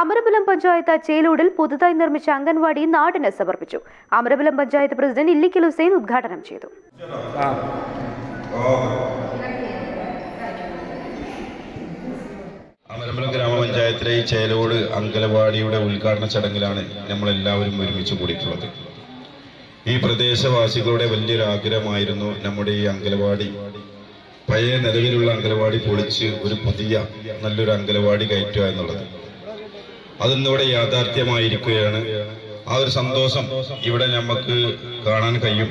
അമരബലം പഞ്ചായത്ത് ചേലൂടിൽ പുതുതായി നിർമ്മിച്ച അംഗൻവാടി നാടിന് സമർപ്പിച്ചു. അമരബലം പഞ്ചായത്ത് പ്രസിഡന്റ് ഇല്ലിക്കൽ ഹുസൈൻ ഉദ്ഘാടനം ചെയ്തു. അമരമ്പലം ഗ്രാമപഞ്ചായത്തിലെ ഈ ചേലോട് അങ്കലവാടിയുടെ ഉദ്ഘാടന ചടങ്ങിലാണ് നമ്മളെല്ലാവരും ഒരുമിച്ച് കൂടിയിട്ടുള്ളത്. ഈ പ്രദേശവാസികളുടെ വലിയൊരു ആഗ്രഹമായിരുന്നു നമ്മുടെ ഈ അങ്കലവാടി. പഴയ നിലവിലുള്ള അങ്കലവാടി പൊളിച്ച് ഒരു പുതിയ നല്ലൊരു അങ്കലവാടി കയറ്റുക എന്നുള്ളത്. അതിന്നിവിടെ യാഥാർത്ഥ്യമായിരിക്കുകയാണ്. ആ ഒരു സന്തോഷം ഇവിടെ നമുക്ക് കാണാൻ കഴിയും.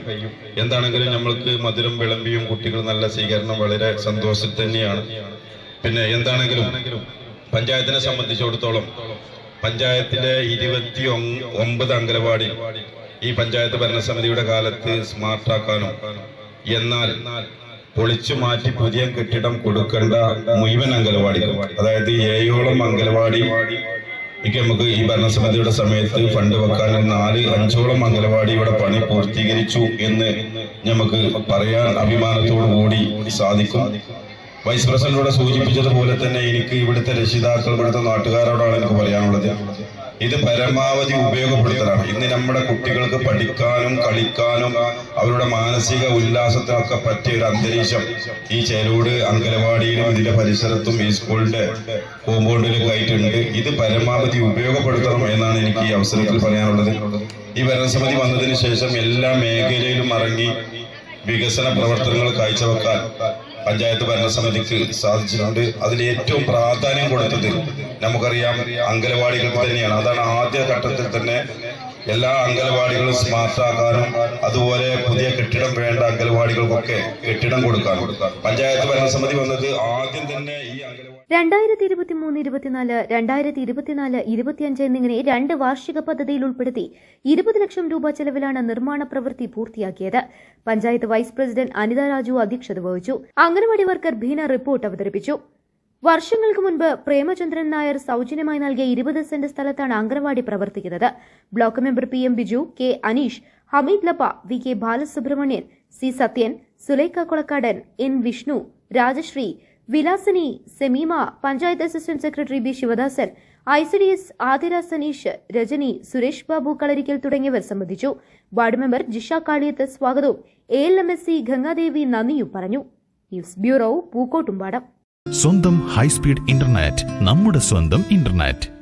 എന്താണെങ്കിലും നമ്മൾക്ക് മധുരം വിളമ്പിയും കുട്ടികൾ നല്ല സ്വീകരണം വളരെ സന്തോഷം തന്നെയാണ്. പിന്നെ എന്താണെങ്കിലും പഞ്ചായത്തിനെ സംബന്ധിച്ചിടത്തോളം പഞ്ചായത്തിലെ ഇരുപത്തി ഒമ്പത് അംഗനവാടി ഈ പഞ്ചായത്ത് ഭരണസമിതിയുടെ കാലത്ത് സ്മാർട്ടാക്കാനും എന്നാൽ പൊളിച്ചു മാറ്റി പുതിയ കെട്ടിടം കൊടുക്കേണ്ട മുഴുവൻ അംഗനവാടികൾ അതായത് ഏഴോളം അംഗനവാടി എനിക്ക് നമുക്ക് ഈ ഭരണസമിതിയുടെ സമയത്ത് ഫണ്ട് വെക്കാൻ നാല് അഞ്ചോളം അംഗനവാടി ഇവിടെ പണി പൂർത്തീകരിച്ചു എന്ന് നമുക്ക് പറയാൻ അഭിമാനത്തോടു കൂടി സാധിക്കും. വൈസ് പ്രസിഡന്റിലൂടെ സൂചിപ്പിച്ചതുപോലെ തന്നെ എനിക്ക് ഇവിടുത്തെ രക്ഷിതാക്കൾ ഇവിടുത്തെ നാട്ടുകാരോടാണ് എനിക്ക് പറയാനുള്ളത്. ഇത് പരമാവധി ഉപയോഗപ്പെടുത്തലാണ്. ഇന്ന് നമ്മുടെ കുട്ടികൾക്ക് പഠിക്കാനും കളിക്കാനും അവരുടെ മാനസിക ഉല്ലാസത്തിനൊക്കെ പറ്റിയ ഒരു അന്തരീക്ഷം. ഈ ചേരോട് അങ്കലവാടിയിലും ഇതിന്റെ പരിസരത്തും ഈ സ്കൂളിന്റെ കോമ്പൗണ്ടിലൊക്കെ ആയിട്ടുണ്ട്. ഇത് പരമാവധി ഉപയോഗപ്പെടുത്തണം എന്നാണ് എനിക്ക് ഈ അവസരത്തിൽ പറയാനുള്ളത്. ഈ ഭരണസമിതി വന്നതിന് ശേഷം എല്ലാ മേഖലയിലും ഇറങ്ങി വികസന പ്രവർത്തനങ്ങൾ കാഴ്ചവെക്കാൻ പഞ്ചായത്ത് ഭരണസമിതിക്ക് സാധിച്ചിട്ടുണ്ട്. അതിൽ ഏറ്റവും പ്രാധാന്യം കൊടുത്തത് നമുക്കറിയാം അംഗനവാടികൾക്ക് തന്നെയാണ്. അതാണ് ആദ്യ ഘട്ടത്തിൽ തന്നെ എല്ലാ അംഗനവാടികളും സ്മാർട്ടാക്കാനും അതുപോലെ പുതിയ കെട്ടിടം വേണ്ട അംഗനവാടികൾക്കൊക്കെ കെട്ടിടം കൊടുക്കാനും. പഞ്ചായത്ത് ഭരണസമിതി വന്നത് ആദ്യം തന്നെ ഈ അംഗനവാടി രണ്ടായിരത്തി ഇരുപത്തി മൂന്ന് ഇരുപത്തിനാല് രണ്ടായിരത്തി ഇരുപത്തിനാല് ഇരുപത്തിയഞ്ച് എന്നിങ്ങനെ രണ്ട് വാർഷിക പദ്ധതിയിൽ ഉൾപ്പെടുത്തി ഇരുപത് ലക്ഷം രൂപ ചെലവിലാണ് നിർമ്മാണ പ്രവൃത്തി പൂർത്തിയാക്കിയത്. പഞ്ചായത്ത് വൈസ് പ്രസിഡന്റ് അനിത രാജു അധ്യക്ഷത വഹിച്ചു. അംഗനവാടി വർക്കർ ഭീന റിപ്പോർട്ട് അവതരിപ്പിച്ചു. വർഷങ്ങൾക്ക് മുൻപ് പ്രേമചന്ദ്രൻ നായർ സൗജന്യമായി നൽകിയ ഇരുപത് സെന്റ് സ്ഥലത്താണ് അംഗനവാടി പ്രവർത്തിക്കുന്നത്. Block member P M Biju K Aneesh Hameed ലപ്പ V K Balasubramanian C Sathyan Sulaikha Kolakkadan N Vishnu Rajashree Vilasini Semeema panchayat assistant secretary B Sivadasan I C D S Athira Saneesh Rajani Suresh Babu Kalarikkal തുടങ്ങിയവർ സംബന്ധിച്ചു. Ward member Jisha Kaliyath സ്വാഗതവും. A L M S C Gangadevi നന്ദിയും പറഞ്ഞു. News bureau Pookkottumpadam. സ്വന്തം high speed internet നമ്മുടെ സ്വന്തം internet.